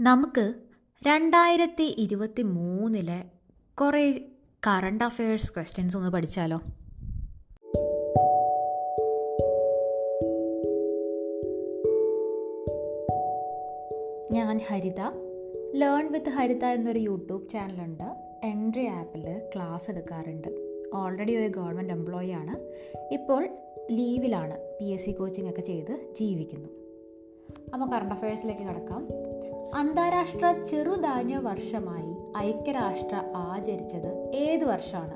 നമുക്ക് രണ്ടായിരത്തി ഇരുപത്തി മൂന്നിലെ കുറേ കറണ്ട് അഫയേഴ്സ് ക്വസ്റ്റ്യൻസ് ഒന്ന് പഠിച്ചാലോ? ഞാൻ ഹരിത. ലേൺ വിത്ത് ഹരിത എന്നൊരു യൂട്യൂബ് ചാനലുണ്ട്. എൻട്രി ആപ്പിൽ ക്ലാസ് എടുക്കാറുണ്ട്. ഓൾറെഡി ഒരു ഗവൺമെന്റ് എംപ്ലോയി ആണ്. ഇപ്പോൾ ലീവിലാണ് പി എസ് സി കോച്ചിങ് ഒക്കെ ചെയ്ത് ജീവിക്കുന്നു. അപ്പോൾ കറണ്ട് അഫയേഴ്സിലേക്ക് കിടക്കാം. അന്താരാഷ്ട്ര ചെറുധാന്യ വർഷമായി ഐക്യരാഷ്ട്ര ആചരിച്ചത് ഏത് വർഷമാണ്?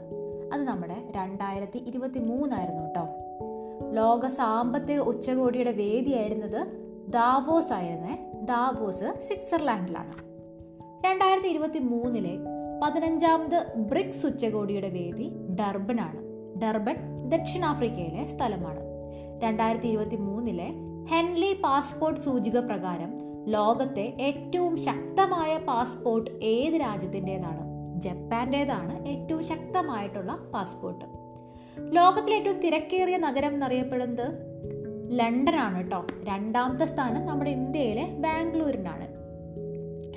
അത് നമ്മുടെ രണ്ടായിരത്തി ഇരുപത്തി മൂന്നായിരുന്നു കേട്ടോ ലോക സാമ്പത്തിക ഉച്ചകോടിയുടെ വേദിയായിരുന്നത് ദാവോസ് ആയിരുന്നേ. ദാവോസ് സ്വിറ്റ്സർലാൻഡിലാണ്. രണ്ടായിരത്തി ഇരുപത്തി മൂന്നിലെ പതിനഞ്ചാമത് ബ്രിക്സ് ഉച്ചകോടിയുടെ വേദി ഡർബനാണ് ഡർബൻ ദക്ഷിണാഫ്രിക്കയിലെ സ്ഥലമാണ്. രണ്ടായിരത്തി ഇരുപത്തി മൂന്നിലെ ഹെൻലി പാസ്പോർട്ട് സൂചിക പ്രകാരം ലോകത്തെ ഏറ്റവും ശക്തമായ പാസ്പോർട്ട് ഏത് രാജ്യത്തിന്റെതാണ്? ജപ്പാന്റേതാണ് ഏറ്റവും ശക്തമായിട്ടുള്ള പാസ്പോർട്ട്. ലോകത്തിലെ ഏറ്റവും തിരക്കേറിയ നഗരം എന്നറിയപ്പെടുന്നത് ലണ്ടനാണ് കേട്ടോ രണ്ടാമത്തെ സ്ഥാനം നമ്മുടെ ഇന്ത്യയിലെ ബാംഗ്ലൂരിനാണ്.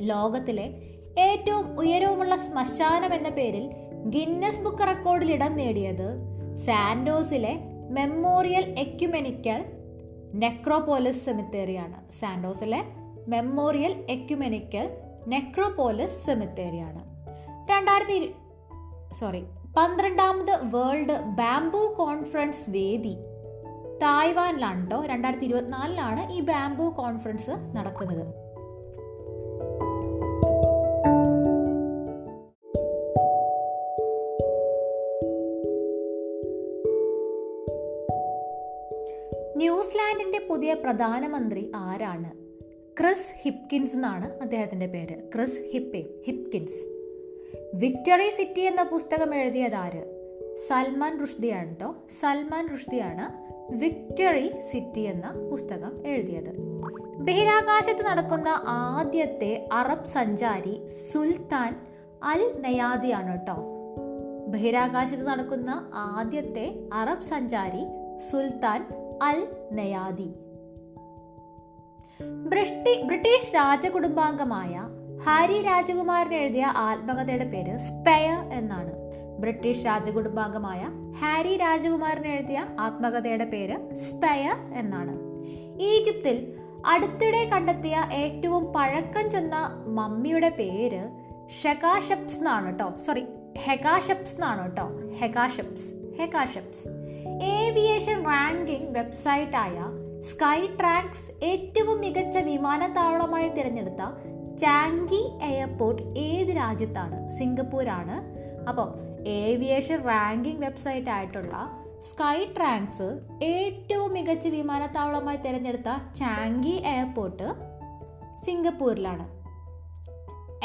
ലോകത്തിലെ ഏറ്റവും ഉയരവുമുള്ള ശ്മശാനം എന്ന പേരിൽ ഗിന്നസ് ബുക്ക് റെക്കോർഡിൽ ഇടം നേടിയത് സാൻഡോസിലെ മെമ്മോറിയൽ എക്യുമെനിക്കൽ നെക്രോപോലിസ് സെമിത്തേറിയാണ് സാൻഡോസിലെ മെമ്മോറിയൽ എക്യുമെനിക്കൽ നെക്രോപോലിസ് സെമിത്തേരിയാണ്. രണ്ടായിരത്തി സോറി പന്ത്രണ്ടാമത് വേൾഡ് ബാംബു കോൺഫറൻസ് വേദി തായ്വാനിലാണ് കേട്ടോ രണ്ടായിരത്തി ഇരുപത്തിനാലിലാണ് ഈ ബാംബു കോൺഫറൻസ് നടക്കുന്നത്. ന്യൂസിലാൻഡിന്റെ പുതിയ പ്രധാനമന്ത്രി ആരാണ്? ക്രിസ് ഹിപ്കിൻസ് എന്നാണ് അദ്ദേഹത്തിന്റെ പേര്. ക്രിസ് ഹിപ്പെ ഹിപ്കിൻസ്. വിക്ടറി സിറ്റി എന്ന പുസ്തകം എഴുതിയത് ആര്? സൽമാൻ റുഷ്ദിയാണ് കേട്ടോ സൽമാൻ റുഷ്ദിയാണ് വിക്ടറി സിറ്റി എന്ന പുസ്തകം എഴുതിയത്. ബഹിരാകാശത്ത് നടക്കുന്ന ആദ്യത്തെ അറബ് സഞ്ചാരി സുൽത്താൻ അൽ നയാദിയാണ് കേട്ടോ ബഹിരാകാശത്ത് നടക്കുന്ന ആദ്യത്തെ അറബ് സഞ്ചാരി സുൽത്താൻ അൽ നയാദി. ബ്രിട്ടീഷ് രാജകുടുംബാംഗമായ ഹാരി രാജകുമാരൻ എഴുതിയ ആത്മകഥയുടെ പേര് സ്പെയർ എന്നാണ്. ബ്രിട്ടീഷ് രാജകുടുംബാംഗമായ ഹാരി രാജകുമാരൻ എഴുതിയ ആത്മകഥയുടെ പേര് സ്പെയർ എന്നാണ്. ഈജിപ്തിൽ അടുത്തിടെ കണ്ടെത്തിയ ഏറ്റവും പഴക്കം ചെന്ന മമ്മിയുടെ പേര് ഷെകാഷപ്സ് എന്നാണ് കേട്ടോ സോറി ഹെകാഷപ്സ് എന്നാണ് കേട്ടോ ഹെകാഷപ്സ് ഹെഗാഷപ്സ് ഏവിയേഷൻ റാങ്കിംഗ് വെബ്സൈറ്റായ സ്കൈ ട്രാക്സ് ഏറ്റവും മികച്ച വിമാനത്താവളമായി തിരഞ്ഞെടുത്ത ചാങ്കി എയർപോർട്ട് ഏത് രാജ്യത്താണ്? സിംഗപ്പൂരാണ്. അപ്പോൾ ഏവിയേഷൻ റാങ്കിംഗ് വെബ്സൈറ്റ് ആയിട്ടുള്ള സ്കൈ ട്രാങ്ക്സ് ഏറ്റവും മികച്ച വിമാനത്താവളമായി തിരഞ്ഞെടുത്ത ചാങ്കി എയർപോർട്ട് സിംഗപ്പൂരിലാണ്.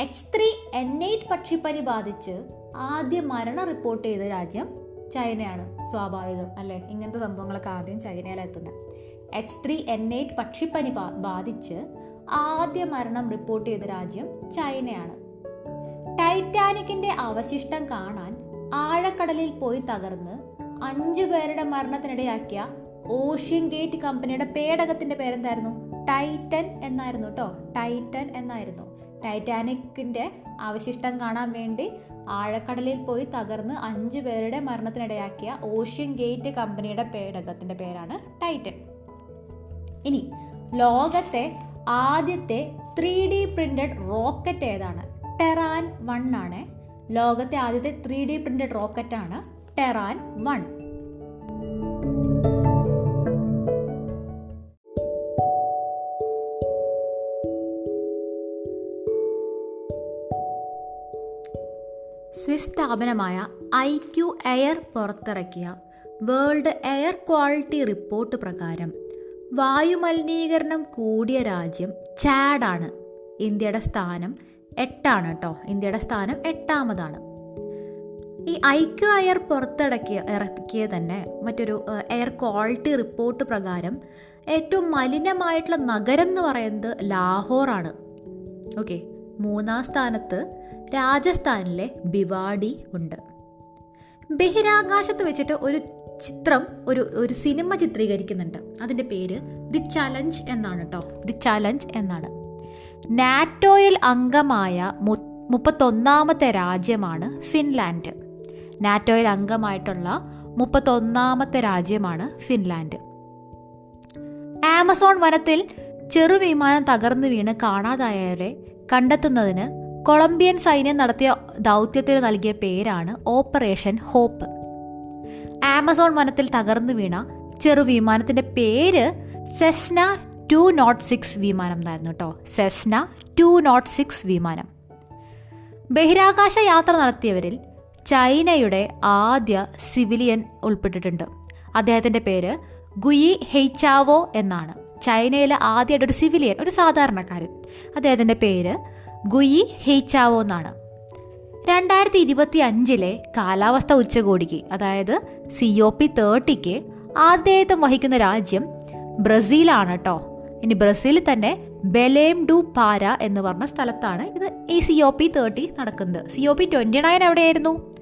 എച്ച് ത്രീ എൻ എയ്റ്റ് പക്ഷിപ്പനി ബാധിച്ച് ആദ്യ മരണം റിപ്പോർട്ട് ചെയ്ത രാജ്യം ചൈനയാണ്. സ്വാഭാവികം അല്ലേ? ഇങ്ങനത്തെ സംഭവങ്ങളൊക്കെ ആദ്യം ചൈനയിലെത്തുന്നത് എച്ച് ത്രീ എൻ എയ്റ്റ് പക്ഷിപ്പനി ബാധിച്ച് ആദ്യ മരണം റിപ്പോർട്ട് ചെയ്ത രാജ്യം ചൈനയാണ്. ടൈറ്റാനിക്കിന്റെ അവശിഷ്ടം കാണാൻ ആഴക്കടലിൽ പോയി തകർന്ന് അഞ്ചു പേരുടെ മരണത്തിനിടയാക്കിയ ഓഷ്യൻ ഗേറ്റ് കമ്പനിയുടെ പേടകത്തിന്റെ പേരെന്തായിരുന്നു? ടൈറ്റൻ എന്നായിരുന്നു കേട്ടോ ടൈറ്റൻ എന്നായിരുന്നു. ടൈറ്റാനിക്കിന്റെ അവശിഷ്ടം കാണാൻ വേണ്ടി ആഴക്കടലിൽ പോയി തകർന്ന് അഞ്ചു പേരുടെ മരണത്തിനിടയാക്കിയ ഓഷ്യൻ ഗേറ്റ് കമ്പനിയുടെ പേടകത്തിന്റെ പേരാണ് ടൈറ്റൻ ഇനി ലോകത്തെ ആദ്യത്തെ ത്രീ ഡി പ്രിന്റഡ് റോക്കറ്റ് ഏതാണ്? ടെറാൻ വൺ ആണ്. ലോകത്തെ ആദ്യത്തെ ത്രീ ഡി പ്രിന്റഡ് റോക്കറ്റ് ആണ് ടെറാൻ വൺ സ്വിസ് സ്ഥാപനമായ ഐ ക്യു എയർ പുറത്തിറക്കിയ വേൾഡ് എയർ ക്വാളിറ്റി റിപ്പോർട്ട് പ്രകാരം വായുമലിനീകരണം കൂടിയ രാജ്യം ചാഡാണ്. ഇന്ത്യയുടെ സ്ഥാനം എട്ടാണ് കേട്ടോ ഇന്ത്യയുടെ സ്ഥാനം എട്ടാമതാണ്. ഈ ഐക്യു അയർ പുറത്തിടക്കിയ ഇറക്കിയ തന്നെ മറ്റൊരു എയർ ക്വാളിറ്റി റിപ്പോർട്ട് പ്രകാരം ഏറ്റവും മലിനമായിട്ടുള്ള നഗരം എന്ന് പറയുന്നത് ലാഹോറാണ്. ഓക്കെ മൂന്നാം സ്ഥാനത്ത് രാജസ്ഥാനിലെ ബിവാഡി ഉണ്ട്. ബഹിരാകാശത്ത് വെച്ചിട്ട് ഒരു ചിത്രം ഒരു ഒരു സിനിമ ചിത്രീകരിക്കുന്നുണ്ട്. അതിന്റെ പേര് ദി ചലഞ്ച് എന്നാണ് കേട്ടോ ദി ചലഞ്ച് എന്നാണ്. നാറ്റോയിൽ അംഗമായ മു- മുപ്പത്തൊന്നാമത്തെ രാജ്യമാണ് ഫിൻലാൻഡ്. നാറ്റോയിൽ അംഗമായിട്ടുള്ള മുപ്പത്തൊന്നാമത്തെ രാജ്യമാണ് ഫിൻലാൻഡ്. ആമസോൺ വനത്തിൽ ചെറുവിമാനം തകർന്നു വീണ് കാണാതായവരെ കണ്ടെത്തുന്നതിന് കൊളംബിയൻ സൈന്യം നടത്തിയ ദൗത്യത്തിന് നൽകിയ പേരാണ് ഓപ്പറേഷൻ ഹോപ്പ്. ആമസോൺ വനത്തിൽ തകർന്നു വീണ ചെറു വിമാനത്തിന്റെ പേര് സെസ്ന ടു നോട്ട് സിക്സ് വിമാനം എന്നായിരുന്നു കേട്ടോ സെസ്ന ടു നോട്ട് സിക്സ് വിമാനം. ബഹിരാകാശ യാത്ര നടത്തിയവരിൽ ചൈനയുടെ ആദ്യ സിവിലിയൻ ഉൾപ്പെട്ടിട്ടുണ്ട്. അദ്ദേഹത്തിന്റെ പേര് ഗുയി ഹെയ്ച്ചാവോ എന്നാണ്. ചൈനയിലെ ആദ്യമായിട്ട് ഒരു സിവിലിയൻ ഒരു സാധാരണക്കാരൻ. അദ്ദേഹത്തിന്റെ പേര് ഗുയി ഹെയ്ച്ചാവോ എന്നാണ്. രണ്ടായിരത്തി ഇരുപത്തി അഞ്ചിലെ കാലാവസ്ഥ ഉച്ചകോടിക്ക് അതായത് സി ഒ പി തേർട്ടിക്ക് ആതിഥേയത്വം വഹിക്കുന്ന രാജ്യം ബ്രസീലാണ് കേട്ടോ ഇനി ബ്രസീലിൽ തന്നെ ബെലേം ഡു പാര എന്ന് പറഞ്ഞ സ്ഥലത്താണ് ഇത് ഈ സി ഒ പി തേർട്ടി നടക്കുന്നത്. C O P twenty nine എവിടെയായിരുന്നു?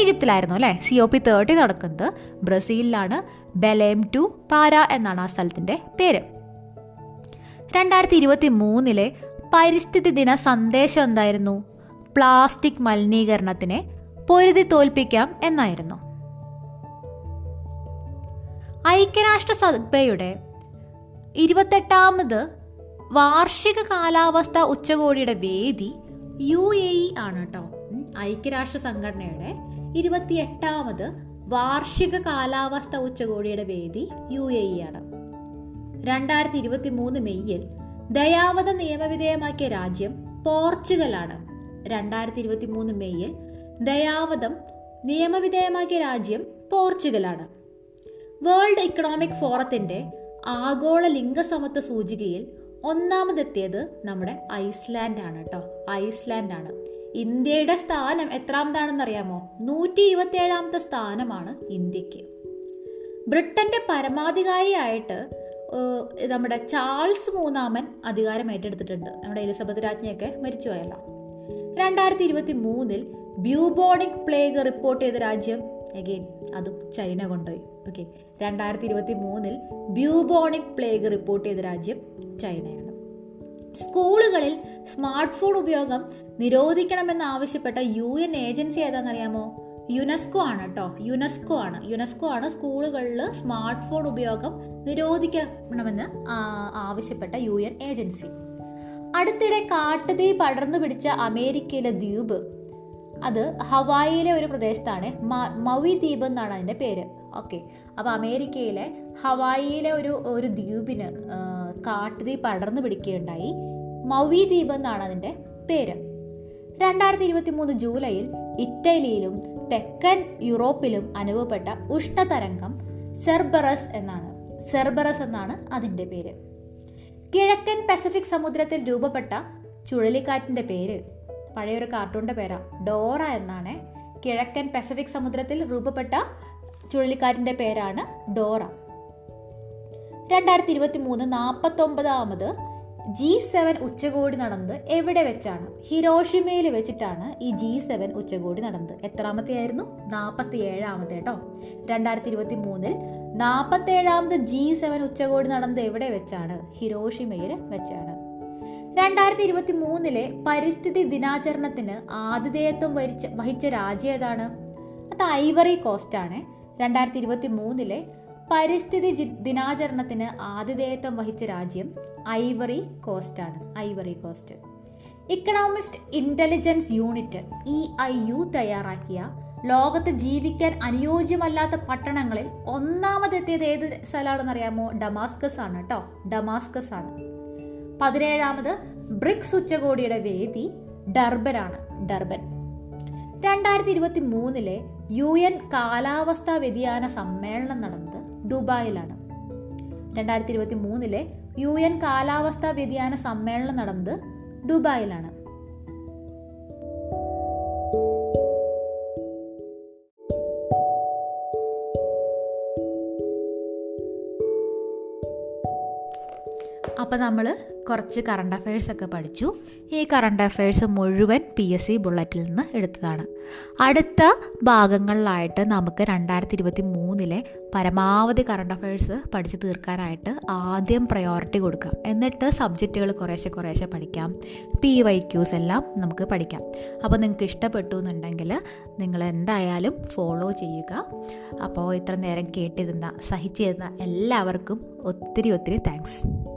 ഈജിപ്തിലായിരുന്നു അല്ലേ? സി ഒ പി തേർട്ടി നടക്കുന്നത് ബ്രസീലിലാണ് ബെലേം ടു പാര എന്നാണ് ആ സ്ഥലത്തിന്റെ പേര്. രണ്ടായിരത്തി ഇരുപത്തി മൂന്നിലെ പരിസ്ഥിതി ദിന സന്ദേശം എന്തായിരുന്നു? പ്ലാസ്റ്റിക് മലിനീകരണത്തിനെ പൊരുതി തോൽപ്പിക്കാം എന്നായിരുന്നു. ഐക്യരാഷ്ട്ര സഭയുടെ ഇരുപത്തെട്ടാമത് വാർഷിക കാലാവസ്ഥ ഉച്ചകോടിയുടെ വേദി യു എ ഇ ആണ് കേട്ടോ. ഐക്യരാഷ്ട്ര സംഘടനയുടെ ഇരുപത്തിയെട്ടാമത് വാർഷിക കാലാവസ്ഥ ഉച്ചകോടിയുടെ വേദി യു എ ഇ ആണ്. രണ്ടായിരത്തി ഇരുപത്തി മൂന്ന് മെയ്യിൽ ദയാവധ നിയമവിധേയമാക്കിയ രാജ്യം പോർച്ചുഗലാണ്. രണ്ടായിരത്തി ഇരുപത്തി മൂന്ന് മെയ്യിൽ ദയാവധം നിയമവിധേയമാക്കിയ രാജ്യം പോർച്ചുഗലാണ്. വേൾഡ് ഇക്കണോമിക് ഫോറത്തിന്റെ ആഗോള ലിംഗസമത്വ സൂചികയിൽ ഒന്നാമതെത്തിയത് നമ്മുടെ ഐസ്ലാൻഡ് ആണ് കേട്ടോ ഐസ്ലാൻഡ് ആണ് ഇന്ത്യയുടെ സ്ഥാനം എത്രാമതാണെന്ന് അറിയാമോ നൂറ്റി ഇരുപത്തി ഏഴാമത്തെ സ്ഥാനമാണ് ഇന്ത്യയ്ക്ക്. ബ്രിട്ടന്റെ പരമാധികാരിയായിട്ട് നമ്മുടെ ചാൾസ് മൂന്നാമൻ അധികാരം ഏറ്റെടുത്തിട്ടുണ്ട്. നമ്മുടെ എലിസബത്ത് രാജ്ഞിയൊക്കെ മരിച്ചുപോയല്ലോ. രണ്ടായിരത്തി ഇരുപത്തി മൂന്നിൽ ബ്യൂബോണിക് പ്ലേഗ് റിപ്പോർട്ട് ചെയ്ത രാജ്യം അഗെയിൻ അതും ചൈന കൊണ്ടുപോയി. ഓക്കെ രണ്ടായിരത്തി ഇരുപത്തി മൂന്നിൽ ബ്യൂബോണിക് പ്ലേഗ് റിപ്പോർട്ട് ചെയ്ത രാജ്യം ചൈനയാണ്. സ്കൂളുകളിൽ സ്മാർട്ട് ഫോൺ ഉപയോഗം നിരോധിക്കണമെന്ന് ആവശ്യപ്പെട്ട യു എൻ ഏജൻസി ഏതാണെന്നറിയാമോ? യുനെസ്കോ ആണ് കേട്ടോ യുനെസ്കോ ആണ്. യുനെസ്കോ ആണ് സ്കൂളുകളിൽ സ്മാർട്ട് ഫോൺ ഉപയോഗം നിരോധിക്കണമെന്ന് ആവശ്യപ്പെട്ട യു എൻ ഏജൻസി. അടുത്തിടെ കാട്ടുതീ പടർന്നു പിടിച്ച അമേരിക്കയിലെ ദ്വീപ്. അത് ഹവായിയിലെ ഒരു പ്രദേശത്താണ്. മ- മൗയി ദ്വീപ് എന്നാണ് അതിന്റെ പേര്. ഓക്കെ. അപ്പോൾ അമേരിക്കയിലെ ഹവായിയിലെ ഒരു ഒരു ദ്വീപിന് കാട്ടുതീ പടർന്നു പിടിക്കുകയുണ്ടായി. മൗവി ദ്വീപ് എന്നാണ് അതിന്റെ പേര്. രണ്ടായിരത്തി ഇരുപത്തി മൂന്ന് ജൂലൈയിൽ ഇറ്റലിയിലും തെക്കൻ യൂറോപ്പിലും അനുഭവപ്പെട്ട ഉഷ്ണതരംഗം സെർബറസ് എന്നാണ്. സെർബറസ് എന്നാണ് അതിന്റെ പേര്. കിഴക്കൻ പസഫിക് സമുദ്രത്തിൽ രൂപപ്പെട്ട ചുഴലിക്കാറ്റിന്റെ പേര്. പഴയൊരു കാർട്ടൂണിന്റെ പേരാ. ഡോറ എന്നാണ്. കിഴക്കൻ പസഫിക് സമുദ്രത്തിൽ രൂപപ്പെട്ട ചുഴലിക്കാറ്റിന്റെ പേരാണ് ഡോറ. രണ്ടായിരത്തി ഇരുപത്തി മൂന്ന് നാൽപ്പത്തൊമ്പതാമത് ജി സെവൻ ഉച്ചകോടി നടന്നത് എവിടെ വെച്ചാണ്? ഹിരോഷിമയിൽ വെച്ചിട്ടാണ് ഈ ജി സെവൻ ഉച്ചകോടി നടന്നത്. എത്രാമത്തെ ആയിരുന്നു നാൽപ്പത്തി ഏഴാമത്തെ കേട്ടോ രണ്ടായിരത്തി ഇരുപത്തി മൂന്നിൽ നാൽപ്പത്തി ഏഴാമത് ജി സെവൻ ഉച്ചകോടി നടന്നത് എവിടെ വെച്ചാണ്? ഹിരോഷിമയിൽ വെച്ചാണ്. രണ്ടായിരത്തി ഇരുപത്തി മൂന്നിലെ പരിസ്ഥിതി ദിനാചരണത്തിന് ആതിഥേയത്വം വരിച്ച വഹിച്ച രാജ്യം ഏതാണ്? അത് ഐവറി കോസ്റ്റ് ആണ് രണ്ടായിരത്തി ഇരുപത്തി മൂന്നിലെ പരിസ്ഥിതി ദിനാചരണത്തിന് ആതിഥേയത്വം വഹിച്ച രാജ്യം ഐവറി കോസ്റ്റ് ആണ് Ivory Coast. Economist Intelligence Unit E I U തയ്യാറാക്കിയ ലോകത്ത് ജീവിക്കാൻ അനുയോജ്യമല്ലാത്ത പട്ടണങ്ങളിൽ ഒന്നാമതെത്തിയത് ഏത് സ്ഥലമാണെന്ന് അറിയാമോ ഡമാസ്കസ് ആണ് കേട്ടോ ഡമാസ്കസ് ആണ്. പതിനേഴാമത് ബ്രിക്സ് ഉച്ചകോടിയുടെ വേദി ഡർബനാണ്. ഡർബൻ. രണ്ടായിരത്തി ഇരുപത്തി മൂന്നിലെ യു എൻ കാലാവസ്ഥാ വ്യതിയാന സമ്മേളനം നടന്നത് ദുബായിലാണ്. രണ്ടായിരത്തി ഇരുപത്തി മൂന്നിലെ യു എൻ കാലാവസ്ഥാ വ്യതിയാന സമ്മേളനം നടന്നത് ദുബായിലാണ്. അപ്പം നമ്മൾ കുറച്ച് കറണ്ട് അഫയേഴ്സ് ഒക്കെ പഠിച്ചു. ഈ കറണ്ട് അഫയേഴ്സ് മുഴുവൻ പി എസ് സി ബുള്ളറ്റിൽ നിന്ന് എടുത്തതാണ്. അടുത്ത ഭാഗങ്ങളിലായിട്ട് നമുക്ക് രണ്ടായിരത്തി ഇരുപത്തി മൂന്നിലെ പരമാവധി കറണ്ട് അഫയേഴ്സ് പഠിച്ച് തീർക്കാനായിട്ട് ആദ്യം പ്രയോറിറ്റി കൊടുക്കാം എന്നിട്ട് സബ്ജക്റ്റുകൾ കുറേശ്ശെ കുറേശ്ശെ പഠിക്കാം. പി വൈ ക്യൂസ് എല്ലാം നമുക്ക് പഠിക്കാം. അപ്പോൾ നിങ്ങൾക്ക് ഇഷ്ടപ്പെട്ടു എന്നുണ്ടെങ്കിൽ നിങ്ങൾ എന്തായാലും ഫോളോ ചെയ്യുക. അപ്പോൾ ഇത്ര നേരം കേട്ടിരുന്ന സഹിച്ചിരുന്ന എല്ലാവർക്കും ഒത്തിരി ഒത്തിരി താങ്ക്സ്